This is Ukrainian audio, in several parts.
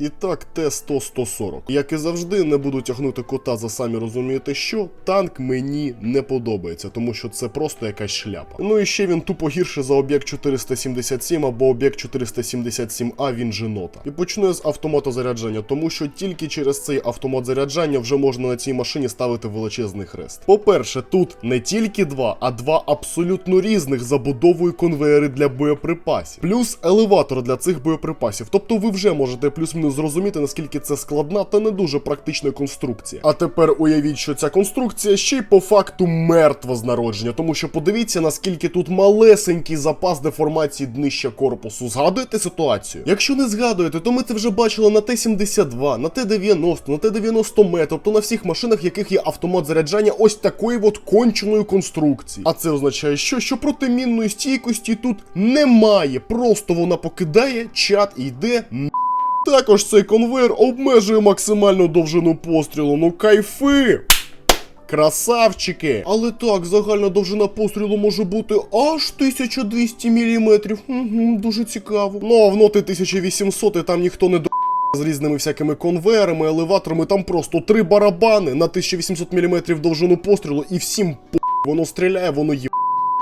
І так, Т-100-140. Як і завжди, не буду тягнути кота за самі розумієте що, танк мені не подобається, тому що це просто якась шляпа. Ну і ще він тупо гірше за об'єкт 477 або об'єкт 477А, він же нота. І почну я з автомата заряджання, тому що тільки через цей автомат заряджання вже можна на цій машині ставити величезний хрест. По-перше, тут не тільки два, а два абсолютно різних забудовою конвеєри для боєприпасів, плюс елеватор для цих боєприпасів. Тобто ви вже можете плюс-мінус зрозуміти, наскільки це складна та не дуже практична конструкція. А тепер уявіть, що ця конструкція ще й по факту мертва з народження, тому що подивіться, наскільки тут малесенький запас деформації днища корпусу. Згадуєте ситуацію? Якщо не згадуєте, то ми це вже бачили на Т-72, на Т-90, на Т-90 М, тобто на всіх машинах, яких є автомат заряджання ось такої от конченої конструкції. А це означає, що, що протимінної стійкості тут немає. Просто вона покидає чат і йде також цей конвейер обмежує максимальну довжину пострілу. Ну кайфи! Красавчики! Але так, загальна довжина пострілу може бути аж 1200 мм. Угу, дуже цікаво. Ну а в ноти 1800 і там ніхто не до. З різними всякими конвейерами, елеваторами, там просто три барабани на 1800 мм довжину пострілу, і всім по воно стріляє, воно є.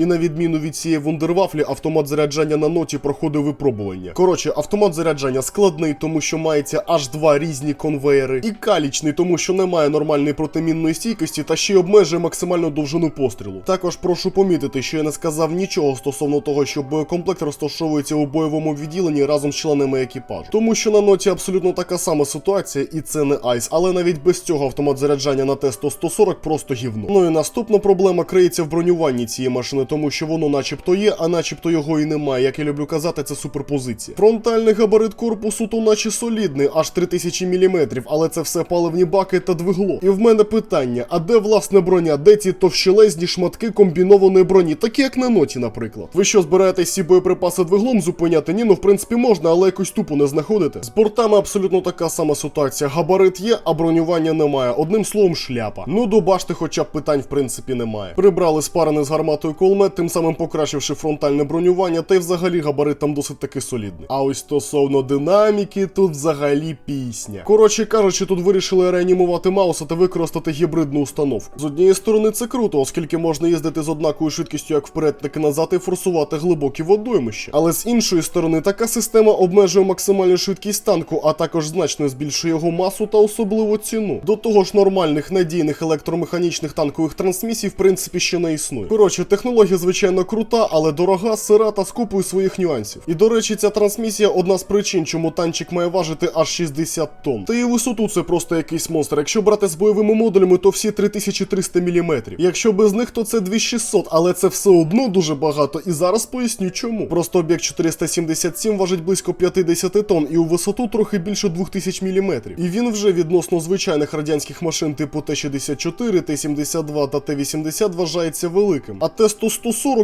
І на відміну від цієї вундервафлі, автомат заряджання на ноті проходив випробування. Коротше, автомат заряджання складний, тому що мається аж два різні конвейери, і калічний, тому що немає нормальної протимінної стійкості та ще й обмежує максимальну довжину пострілу. Також прошу помітити, що я не сказав нічого стосовно того, що боєкомплект розташовується у бойовому відділенні разом з членами екіпажу. Тому що на ноті абсолютно така сама ситуація, і це не айс, але навіть без цього автомат заряджання на Т-100-140 просто гівно. Ну і наступна проблема криється в бронюванні цієї машини, тому що воно начебто є, а начебто його і немає. Як я люблю казати, це суперпозиція. Фронтальний габарит корпусу то наче солідний, аж 3000 мм, але це все паливні баки та двигло. І в мене питання: а де власне броня? Де ці товщелезні шматки комбінованої броні, такі як на ноті, наприклад? Ви що збираєтесь ці боєприпаси двиглом зупиняти? Ні, ну в принципі можна, але якось тупо не знаходите. З бортами абсолютно така сама ситуація. Габарит є, а бронювання немає. Одним словом, шляпа. Ну до башти, хоча б питань в принципі немає. Прибрали спарений з гарматою кулемет, тим самим покращивши фронтальне бронювання, та й взагалі габарит там досить таки солідний. А ось стосовно динаміки, тут взагалі пісня. Коротше кажучи, тут вирішили реанімувати Мауса та використати гібридну установку. З однієї сторони це круто, оскільки можна їздити з однаковою швидкістю як вперед, так і назад і форсувати глибокі водоймища. Але з іншої сторони, така система обмежує максимальну швидкість танку, а також значно збільшує його масу та особливо ціну. До того ж, нормальних надійних електромеханічних танкових трансмісій в принципі ще не існує. Коротше, технологія звичайно крута, але дорога, сира та з своїх нюансів. І до речі, ця трансмісія одна з причин, чому танчик має важити аж 60 тонн. Та і висоту це просто якийсь монстр. Якщо брати з бойовими модулями, то всі 3300 мм. Якщо без них, то це 2600, але це все одно дуже багато. І зараз поясню чому. Просто об'єкт 477 важить близько 50 тонн і у висоту трохи більше 2000 мм. І він вже відносно звичайних радянських машин типу Т-64, Т-72 та Т-80 вважається великим. А Т-100-140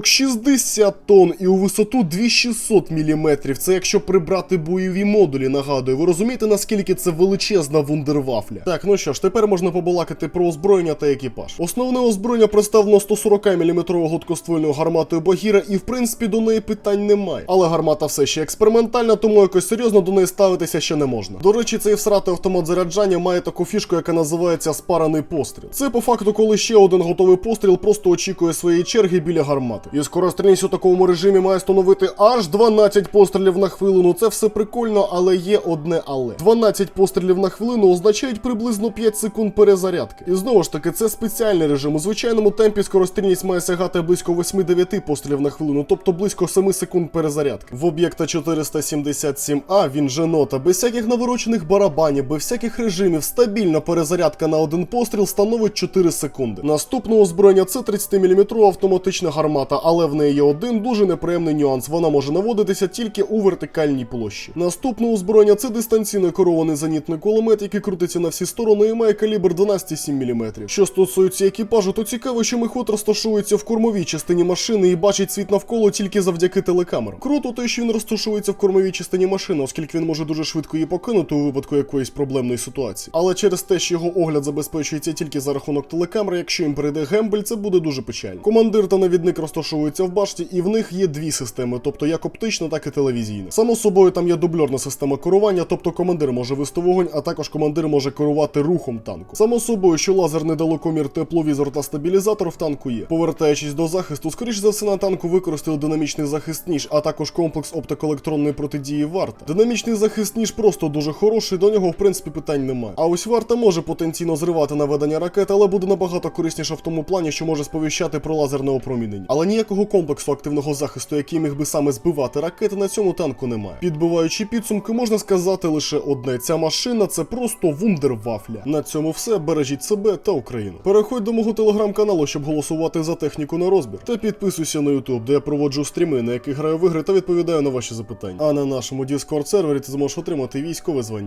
60 тонн і у висоту 2600 мм. Це якщо прибрати бойові модулі, нагадую. Ви розумієте, наскільки це величезна вундервафля? Так, ну що ж, тепер можна побалакати про озброєння та екіпаж. Основне озброєння представлено 140 мм гладкоствольною гарматою Багіра, і в принципі до неї питань немає. Але гармата все ще експериментальна, тому якось серйозно до неї ставитися ще не можна. До речі, цей всратий автомат заряджання має таку фішку, яка називається спарений постріл. Це по факту, коли ще один готовий постріл просто очікує своєї черги біля гармати. І скорострільність у такому режимі має становити аж 12 пострілів на хвилину. Це все прикольно, але є одне але. 12 пострілів на хвилину означають приблизно 5 секунд перезарядки. І знову ж таки, це спеціальний режим. У звичайному темпі скорострільність має сягати близько 8-9 пострілів на хвилину, тобто близько 7 секунд перезарядки. В об'єкта 477А він же нота, без всяких наворочених барабанів, без всяких режимів, стабільна перезарядка на один постріл становить 4 секунди. Наступне озброєння це 30-мм автоматична гармата, але в неї є один дуже неприємний нюанс. Вона може наводитися тільки у вертикальній площі. Наступне озброєння це дистанційно керований зенітний кулемет, який крутиться на всі сторони і має калібр 12,7 мм. Що стосується екіпажу, то цікаво, що мехот розташовується в кормовій частині машини і бачить світ навколо тільки завдяки телекамерам. Круто те, що він розташовується в кормовій частині машини, оскільки він може дуже швидко її покинути у випадку якоїсь проблемної ситуації. Але через те, що його огляд забезпечується тільки за рахунок телекамери, якщо їм перейде гембель, це буде дуже печально. Командир та на Передньо-провідник розташовується в башті, і в них є дві системи, тобто як оптична, так і телевізійна. Само собою там є дубльорна система керування, тобто командир може вести вогонь, а також командир може керувати рухом танку. Само собою, що лазерний далекомір, тепловізор та стабілізатор в танку є. Повертаючись до захисту, скоріш за все на танку використали динамічний захист ніж, а також комплекс оптикоелектронної протидії варта. Динамічний захист ніж просто дуже хороший, до нього в принципі питань немає. А ось варта може потенційно зривати наведення ракет, але буде набагато корисніше в тому плані, що може сповіщати про лазерне опромінення. Але ніякого комплексу активного захисту, який міг би саме збивати ракети, на цьому танку немає. Підбиваючи підсумки, можна сказати лише одне: ця машина це просто вундервафля. На цьому все. Бережіть себе та Україну. Переходь до мого телеграм-каналу, щоб голосувати за техніку на розбір. Та підписуйся на YouTube, де я проводжу стріми, на яких граю в ігри та відповідаю на ваші запитання. А на нашому Discord сервері ти зможеш отримати військове звання.